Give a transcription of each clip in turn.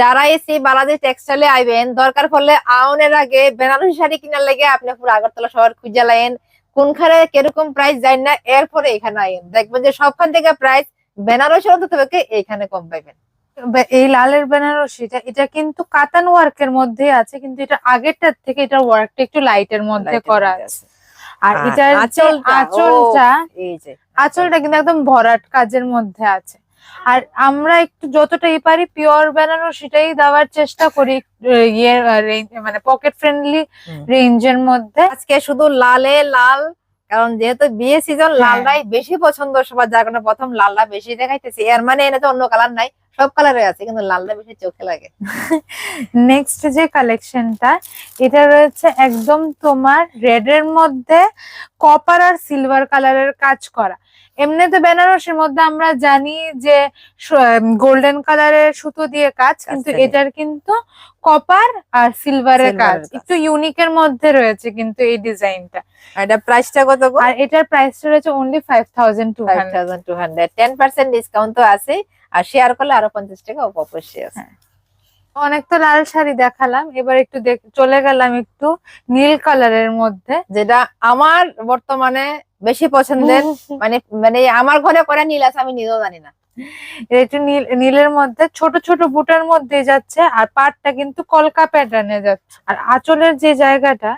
যারা এসি বালাজি টেক্সটাইলে আইবেন দরকার পড়লে আউনের আগে বেনারসি শাড়ি কিনার লেগে আপনি পুরো আগরতলা শহর খুঁজে লাইন। কোনখানে কীরকম প্রাইস যায় না এরপরে এখানে আইন। দেখবেন যে সবখান থেকে প্রাইস বেনারসি অন্তত থেকে এইখানে কম পাইবেন। এই লালের বেনারসিটা এটা কিন্তু কাতান ওয়ার্কের মধ্যে আছে কিন্তু এটা আগেরটার থেকে এটা ওয়ার্কটা একটু লাইটের মধ্যে এর করা মধ্যে আছে। আছে। আর আর এটার আঁচলটা, এই যে আঁচলটা কিন্তু একদম ভরাট কাজের মধ্যে আছে। আর আমরা একটু যতটাই পারি পিওর বানানো সেটাই দেওয়ার চেষ্টা করি ইয়ে মানে পকেট ফ্রেন্ডলি। রেঞ্জের মধ্যে আজকে শুধু লালে লাল কারণ যেহেতু বিয়ে সিজন হ্যাঁ। লালটাই বেশি পছন্দ সবার যার কারণে প্রথম লালটা বেশি দেখাইতেছি এর মানে এনে তো অন্য কালার নাই সব কালারে আছে কিন্তু লালটা বেশি চোখে লাগে নেক্সট যে কালেকশনটা এটা রয়েছে একদম তোমার রেড এর মধ্যে কপার আর সিলভার কালারের কাজ করা এমনিতে বেনারসির মধ্যে আমরা জানি যে গোল্ডেন কালারের সুতো দিয়ে কাজ কিন্তু এটার কিন্তু কপার আর সিলভারের কাজ। এর। একটু ইউনিকের মধ্যে রয়েছে কিন্তু এই ডিজাইনটা এটা প্রাইসটা কত আর এটার প্রাইসটা রয়েছে only five thousand two thousand two hundred ten percent discount তো আছে আর শেয়ার করলে আরও পঞ্চাশ টাকা অবশ্যই আছে। অনেক তো লাল শাড়ি দেখালাম। এবার একটু চলে গেলাম একটু নীল কালারের মধ্যে। যেটা আমার বর্তমানে বেশি পছন্দের। মানে মানে আমার ঘরে করে নীল আছে আমি নিজেও জানি না। একটু নীল নীলের মধ্যে। ছোট ছোট বুটার মধ্যে যাচ্ছে আর পাটটা কিন্তু কলকা প্যাটার্নে যাচ্ছে। আর আঁচলের যে জায়গাটা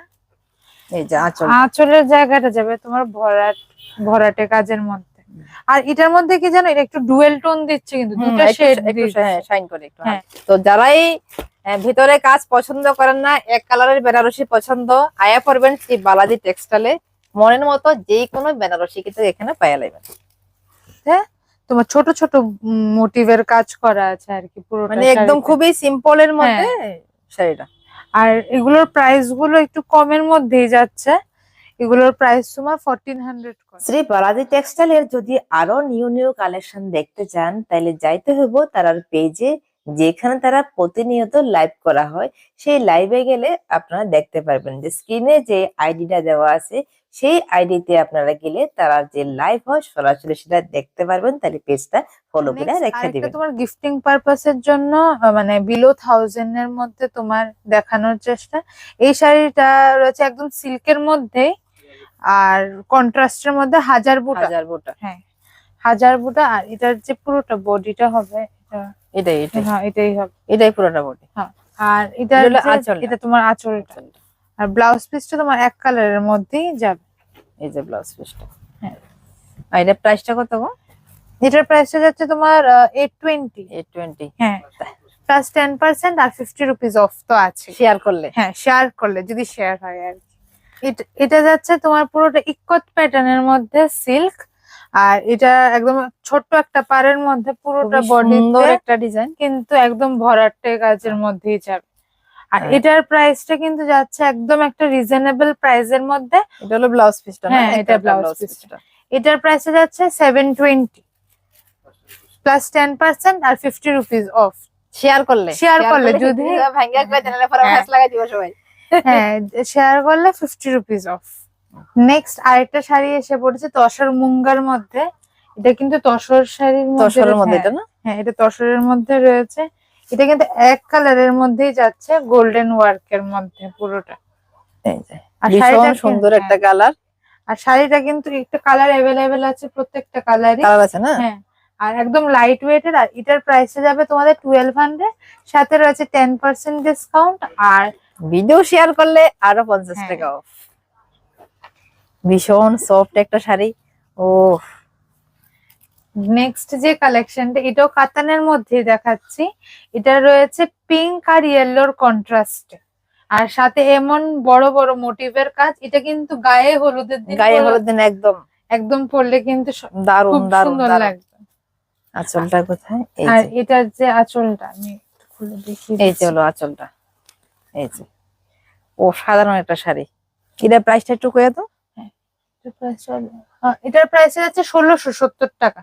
এই যে আঁচল। আঁচলের জায়গাটা যাবে তোমার ভরাট ভরাটে কাজের মধ্যে। আর এটার মধ্যে কি জানো এটা একটু ডুয়েল টোন দিচ্ছে কিন্তু দুটো শেড শাইন করে একটু হ্যাঁ। তো যারাই ভিতরে কাজ পছন্দ করেন না এক কালারের বেনারসি পছন্দ আয়া পড়বেন সেই বালাজি টেক্সটাইলে মনের মতো যে কোনো বেনারসি কিন্তু এখানে পাইয়া লাগবেন তোমার ছোট ছোট মোটিভের কাজ করা আছে আর কি পুরো মানে একদম খুবই সিম্পল এর মধ্যে শাড়িটা। আর এগুলোর প্রাইসগুলো একটু কমের মধ্যেই যাচ্ছে। এগুলোর প্রাইস তোমার fourteen hundred Shri Balaji textile এর যদি আরও নিউ নিউ কালেকশন দেখতে চান তাহলে যাইতে হইব তারার পেজে যেখানে তারা প্রতিনিয়ত লাইভ করা হয়। সেই লাইভে গেলে আপনারা দেখতে পারবেন যে স্ক্রিনে যে আইডিটা দেওয়া আছে সেই আইডিতে আপনারা গেলে তারা যে লাইভ হয় সরাসরি সেটা দেখতে পারবেন। তাহলে পেজটা ফলো করে রেখে দিবেন। তোমার গিফটিং পারপাসের জন্য মানে বিলো থাউজেন্ড এর মধ্যে তোমার দেখানোর চেষ্টা। এই শাড়িটা রয়েছে একদম সিল্কের মধ্যে আর কন্ট্রাস্টের মধ্যে হাজার বুটা। হাজার বুটা। হ্যাঁ হাজার বুটা আর এটার যে পুরোটা বডিটা হবে এটা- এটাই এটাই। হ্যাঁ এটাই হবে। এটাই পুরোটা বডি আর এটা এটা আঁচলটা। এটা তোমার আঁচলটা। আর ব্লাউজ পিসটা তোমার এক কালারের মধ্যেই যাবে। এই যে ব্লাউজ পিসটা হ্যাঁ। আর এটা প্রাইসটা কত গো? এটার প্রাইসটা যাচ্ছে তোমার এইট টোয়েন্টি এইট টোয়েন্টি হ্যাঁ। প্লাস টেন পার্সেন্ট আর ফিফটি রুপিস অফ তো আছে। শেয়ার করলে। হ্যাঁ শেয়ার করলে যদি শেয়ার হয় আর কি। এটা- যাচ্ছে তোমার পুরোটা ইকত প্যাটার্নের মধ্যে সিল্ক আর এটা একদম ছোট্ট একটা পাড়ের মধ্যে পুরোটা বডি একটা ডিজাইন কিন্তু একদম ভরাটে কাজের মধ্যেই যাবে। আর হ্যাঁ। এটার প্রাইসটা কিন্তু যাচ্ছে একদম একটা রিজনেবল প্রাইসের মধ্যে। এটা হলো ব্লাউজ পিসটা হ্যাঁ, এটা blouse piece টা। এটার প্রাইসে যাচ্ছে seven twenty plus ten percent আর ফিফটি রুপিস অফ শেয়ার করলে। শেয়ার করলে যদি- ভাঙ্গা করে চ্যানেলে হ্যাঁ। ফ্যাস লাগাই দিব সবাই। হ্যাঁ শেয়ার করলে ফিফটি রুপিস অফ নেক্সট আরেকটা শাড়ি এসে পড়েছে তসর মুঙ্গার মধ্যে। এটা কিন্তু তসর শাড়ির মধ্যে তসরের মধ্যে হ্যাঁ, এটা না? হ্যাঁ এটা তসরের মধ্যে রয়েছে। এটা কিন্তু এক কালারের মধ্যেই যাচ্ছে গোল্ডেন ওয়ার্কের মধ্যে পুরোটা। আর ভীষণ শাড়িটা সুন্দর হ্যাঁ, একটা কালার আর শাড়িটা কিন্তু একটা কালার অ্যাভেলেবেল আছে প্রত্যেকটা কালারই কালার আছে না? হ্যাঁ আর একদম লাইট ওয়েটের আর এটার প্রাইসে যাবে তোমাদের টুয়েলভ হান্ড্রেড সাথে রয়েছে টেন পার্সেন্ট ডিসকাউন্ট আর ভিডিও শেয়ার করলে আরও পঞ্চাশ হ্যাঁ। টাকা অফ ভীষণ সফট একটা শাড়ি ও নেক্সট যে কালেকশনটা এটাও কাতানের মধ্যেই দেখাচ্ছি। এটা রয়েছে পিঙ্ক আর ইয়েলোর কন্ট্রাস্ট আর সাথে এমন বড় বড় মোটিভের কাজ এটা কিন্তু গায়ে হলুদের দিন গায়ে হলুদের হলুদ দিন একদম। একদম পরলে কিন্তু সুন্দর দারুণ লাগবে আঁচলটা কোথায়? এই আর এটার যে আঁচলটা আমি খুলে দেখি এই যে হলো আঁচলটা। এই যে। ও সাধারণ একটা শাড়ি। এটা প্রাইসটা একটু কয়ে তো এটার প্রাইস যাচ্ছে ষোলোশো সত্তর টাকা।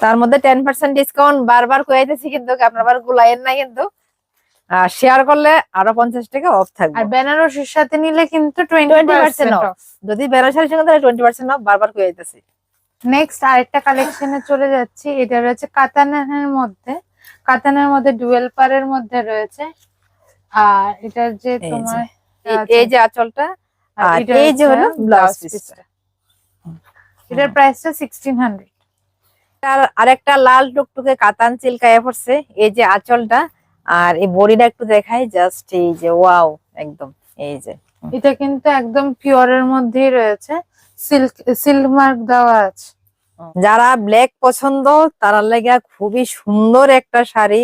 তার মধ্যে টেন পার্সেন্ট ডিসকাউন্ট বারবার কয়েছি কিন্তু আপনার গুলাইয়ের না কিন্তু। আর শেয়ার করলে আরও পঞ্চাশ টাকা অফ আর থাকবে বেনারসির সাথে নিলে কিন্তু টোয়েন্টি 20% পার্সেন্ট। অফ যদি বেনারসির সঙ্গে তাহলে টোয়েন্টি পার্সেন্ট অফ বারবার কয়েছি নেক্সট আরেকটা কালেকশনে চলে যাচ্ছি। এটা রয়েছে কাতানের মধ্যে। কাতানের মধ্যে ডুয়েল পারের মধ্যে রয়েছে। আর এটার যে তোমার এই-। যে আঁচলটা আর এই যে হলো ব্লাউজ পিসটা এটার প্রাইসটা সিক্সটিন হান্ড্রেড আর আরেকটা লাল টুকটুকে কাতান চিলকায় পড়ছে। এই যে আঁচলটা আর এই বডিটা একটু দেখাই জাস্ট এই যে ওয়াও একদম এই যে। এটা কিন্তু একদম পিওরের মধ্যেই রয়েছে। সিল্ক সিল্ক মার্ক দেওয়া আছে। যারা ব্ল্যাক পছন্দ তারা লাগা খুবই সুন্দর একটা শাড়ি।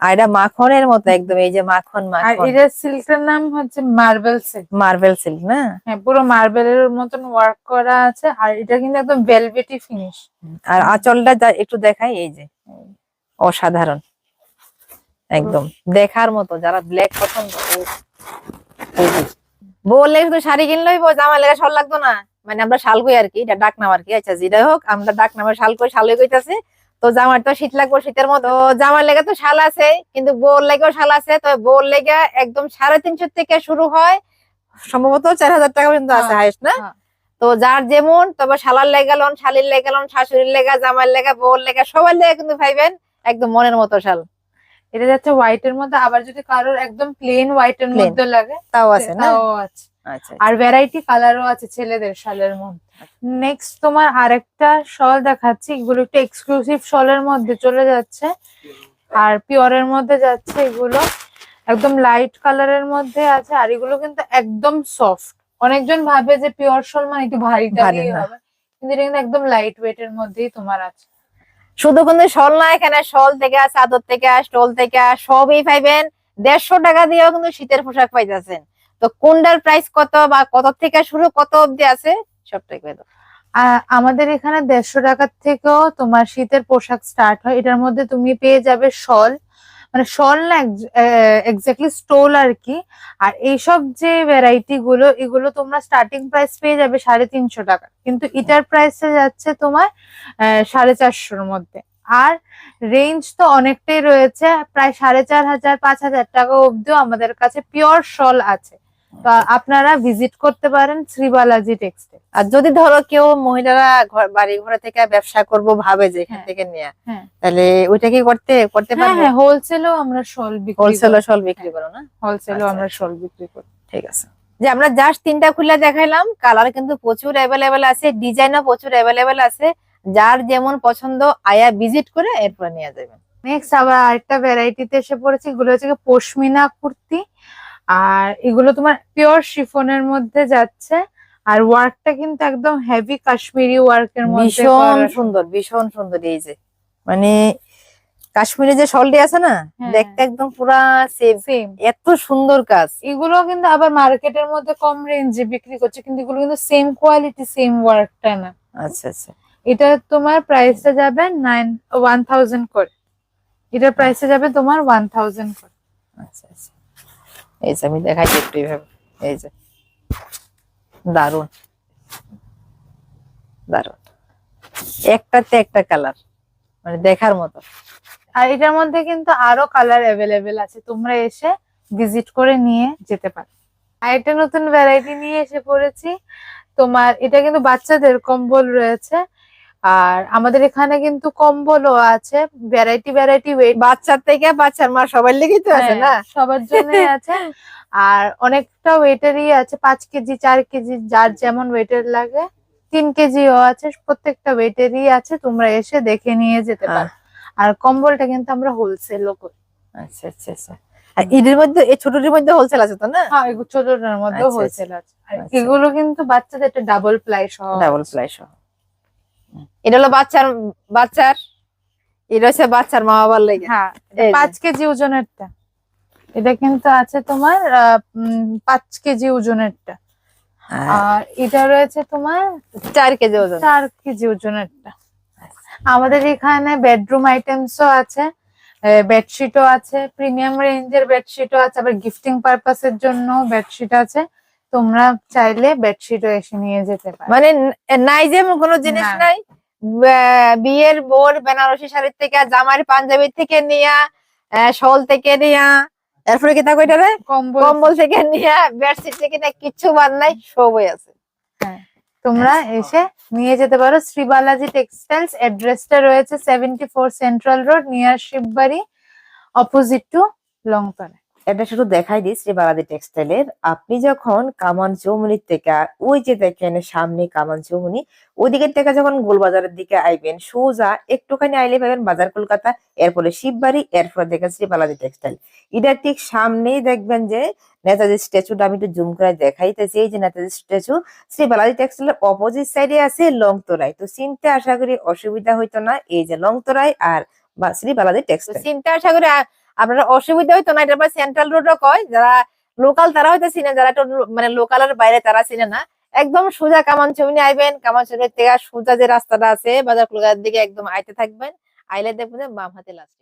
আর এটা মাখনের মতো একদম এই যে মাখন আর মাখন। এটার সিল্কের নাম হচ্ছে মার্বেল সিল্ক মার্বেল সিল্ক না? হ্যাঁ পুরো মার্বেলের মতন ওয়ার্ক করা আছে। আর এটা কিন্তু একদম ভেলভেটি ফিনিশ আর আঁচলটা একটু দেখাই এই যে। অসাধারণ। একদম। দেখার মতো যারা ব্ল্যাক পছন্দ। বললে শুধু শাড়ি কিনলেই লেগে শাল লাগতো না। মানে আমরা শাল কই আর কি এটা ডাক নাম আর কি। আচ্ছা যেটাই হোক আমরা ডাক নামে শাল কই শালই কইতাছি। তো জামার তো শীত লাগবে শীতের মতো। জামার লেগে তো শাল আছে কিন্তু বোর লেগেও শাল আছে। তো বোর লেগে একদম সাড়ে তিনশো থেকে শুরু হয় সম্ভবত চার হাজার টাকা পর্যন্ত আছে হ্যাঁ, হাইস্ট না? হ্যাঁ। তো যার যেমন তবে শালার লেগে লন শালির লেগে লন শাশুড়ির লেগা জামার লেগা বউর লেগা সবার লেগে কিন্তু ভাইবেন একদম মনের মতো শাল। এটা যাচ্ছে হোয়াইট এর মধ্যে আবার যদি কারোর একদম প্লেন হোয়াইট এর মধ্যে লাগে তাও আছে না? তাও আছে। আচ্ছা আর ভ্যারাইটি কালারও আছে ছেলেদের শালের মধ্যে। নেক্সট তোমার আরেকটা শল দেখাচ্ছি এগুলো একটু এক্সক্লুসিভ শলের মধ্যে চলে যাচ্ছে। আর পিওরের মধ্যে যাচ্ছে এগুলো। একদম লাইট কালারের মধ্যে আছে আর এগুলো কিন্তু একদম সফট অনেকজন ভাবে যে পিওর শল মানে একটু ভারী হবে কিন্তু এটা কিন্তু একদম লাইট ওয়েট এর মধ্যেই তোমার আছে। শুধু কিন্তু শল না, এখানে শল থেকে চাদর থেকে স্টল থেকে সবই পাইবেন। দেড়শো টাকা দিয়েও কিন্তু শীতের পোশাক পাইতেছেন। তো কোনটার প্রাইস কত বা কত থেকে শুরু, কত অব্দি আছে, সবটাই কয়ে আমাদের এখানে দেড়শো টাকার থেকেও তোমার শীতের পোশাক স্টার্ট হয়। এটার মধ্যে তুমি পেয়ে যাবে শল মানে শল না এক্স্যাক্টলি স্টোল আর কি। আর এইসব যে ভ্যারাইটি গুলো, এগুলো তোমরা স্টার্টিং প্রাইস পেয়ে যাবে সাড়ে তিনশো টাকা। কিন্তু এটার প্রাইসে যাচ্ছে তোমার সাড়ে চারশোর মধ্যে। আর রেঞ্জ তো অনেকটাই রয়েছে, প্রায় সাড়ে চার হাজার, পাঁচ হাজার টাকা অব্দিও আমাদের কাছে পিওর শল আছে। তো আপনারা ভিজিট করতে পারেন শ্রীবালাজি টেক্সটাইল আর যদি ধরো কেউ মহিলারা ঘর বাড়ি ঘরে থেকে ব্যবসা করব ভাবে যে এখান হ্যাঁ। থেকে নিয়ে হ্যাঁ। তাহলে ওইটা কি করতে করতে হ্যাঁ পারবে? হ্যাঁ হোলসেলও আমরা শল বিক্রি হোলসেল শল বিক্রি করো না? হোলসেলও আচ্ছা, আমরা আচ্ছা। শল বিক্রি করি। ঠিক আছে। যে আমরা জাস্ট তিনটা খুলে দেখাইলাম কালার কিন্তু প্রচুর অ্যাভেলেবেল আছে ডিজাইনও প্রচুর অ্যাভেলেবেল আছে। যার যেমন পছন্দ আয়া ভিজিট করে এরপরে নিয়ে যাবেন। নেক্সট আবার আরেকটা ভ্যারাইটিতে এসে পড়েছে এগুলো হচ্ছে পশমিনা কুর্তি। আর এগুলো তোমার পিওর শিফনের মধ্যে যাচ্ছে। আর ওয়ার্কটা কিন্তু একদম হেভি কাশ্মীরি ওয়ার্কের মধ্যে ভীষণ সুন্দর ভীষণ সুন্দর এই যে। মানে কাশ্মীরে যে শলটি আছে না হ্যাঁ। দেখতে একদম পুরা সেম এত সুন্দর কাজ। এগুলো কিন্তু আবার মার্কেটের মধ্যে কম রেঞ্জে বিক্রি করছে কিন্তু এগুলো কিন্তু সেম কোয়ালিটি সেম ওয়ার্কটা না। আচ্ছা আচ্ছা। এটা তোমার প্রাইসটা যাবে নাইন ওয়ান থাউজেন্ড করে। এটার প্রাইসে যাবে তোমার ওয়ান থাউজেন্ড করে। আচ্ছা আচ্ছা। এই যে আমি দেখাই একটু এইভাবে। এই যে। দারুণ দারুণ একটাতে একটা কালার মানে দেখার মতো। আর এটার মধ্যে কিন্তু আরও কালার অ্যাভেলেবেল আছে। তোমরা এসে ভিজিট করে নিয়ে যেতে পারো। আর একটা নতুন ভ্যারাইটি নিয়ে এসে পড়েছি। তোমার, এটা কিন্তু বাচ্চাদের কম্বল রয়েছে। আর আমাদের এখানে কিন্তু কম্বলও আছে ভ্যারাইটি ভ্যারাইটি ওয়েট বাচ্চার থেকে বাচ্চার মা সবার লেগেই তো আছে না? সবার জন্য আছে। আর অনেকটা ওয়েটেরই আছে পাঁচ কেজি চার কেজি যার যেমন ওয়েটের লাগে তিন কেজিও আছে প্রত্যেকটা ওয়েটেরই আছে তোমরা এসে দেখে নিয়ে যেতে পারো। আর কম্বলটা কিন্তু আমরা হোলসেলও করি। আচ্ছা আচ্ছা আচ্ছা। আর ঈদের মধ্যে এই ছোটটির মধ্যে হোলসেল আছে তো না? হ্যাঁ ছোটটার আচ্ছা, হোলসেল আছে। আর আচ্ছা। এগুলো কিন্তু বাচ্চাদের একটা ডাবল প্লাই সহ ডাবল ফ্লাই সহ। এটা হলো বাচ্চার বাচ্চার এটা হচ্ছে বাচ্চার মা বাবার লেগে। হ্যাঁ। পাঁচ কেজি ওজনেরটা। এটা কিন্তু আছে তোমার পাঁচ কেজি ওজনেরটা। আর আর এটা রয়েছে তোমার চার কেজি ওজন। চার কেজি ওজনেরটা। আমাদের এখানে বেডরুম আইটেমসও আছে বেডশিটও আছে প্রিমিয়াম রেঞ্জের বেডশিটও আছে আবার গিফটিং পারপাসের জন্য বেডশিট আছে। তোমরা চাইলে বেডশিটও এসে নিয়ে যেতে পারো। মানে ন- নাই যেমন কোনো জিনিস নাই? বিয়ের বোর বেনারসি শাড়ির থেকে জামার পাঞ্জাবি থেকে নিয়া শল থেকে নিয়া এরপরে কি থাকো এটারে? কম্বল। কম্বল থেকে নিয়া বেডশিট থেকে নিয়ে কিচ্ছু বাদ নাই সবই আছে। তোমরা এসে নিয়ে যেতে পারো। শ্রী বালাজি টেক্সটাইলস অ্যাড্রেসটা রয়েছে seventy four central road near Shibbari opposite to Longtala এটা শুধু দেখাই দিই শ্রী বালাদি টেক্সটাইলের। আপনি যখন কামান চৌমুনির থেকে ওই যে দেখেন সামনে কামান চৌমুনি ওইদিকের থেকে যখন গোলবাজারের দিকে আইবেন সোজা একটুখানি আইলে পাবেন বাজার কলকাতা এরপরে শিববাড়ি এরপরে দেখেন শ্রী বালাদি টেক্সটাইল। এটা ঠিক সামনেই দেখবেন যে নেতাজি স্ট্যাচুটা আমি একটু জুম করে দেখাইতেছি এই যে নেতাজি স্ট্যাচু শ্রী বালাজি টেক্সটাইলের অপোজিট সাইডে আছে লংতরাই। তো চিনতে আশা করি অসুবিধা হইতো না এই যে লংতরাই আর শ্রী বালাজি টেক্সটাইল। চিন্তা আশা করি আপনার অসুবিধা হইতো না, এটা সেন্ট্রাল রোডও কয়, যারা লোকাল তারা হয়তো চিনে যারা মানে লোকালের বাইরে তারা চিনে না। একদম সোজা কামান চৌমনি আইবেন কামান ছবি থেকে সোজা যে রাস্তাটা আছে বাজার কলকাতার দিকে একদম আইতে থাকবেন, আইলে দেখবেন বাম হাতে লাস্ট